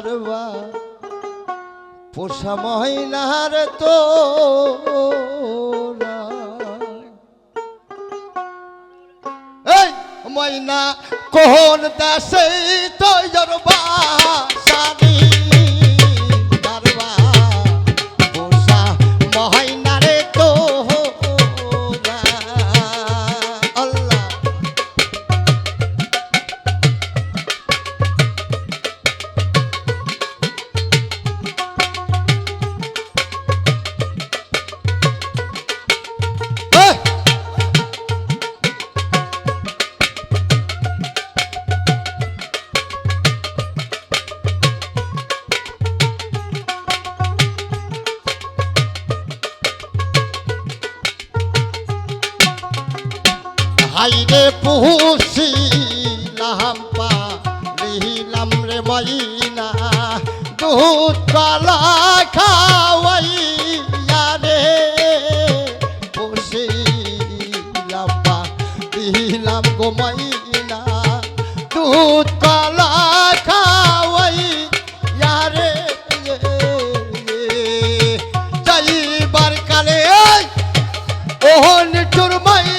পারবা পোষা মহিলার তো ময়না কোন দেশে তৈর বাসানি आईरे पुसी नहंपा लही लमरे मईना। दूध काला खावई यारे पुसी लंबा लही लम को मईना। दूध काला खावई यारे चली बरकले चुरमई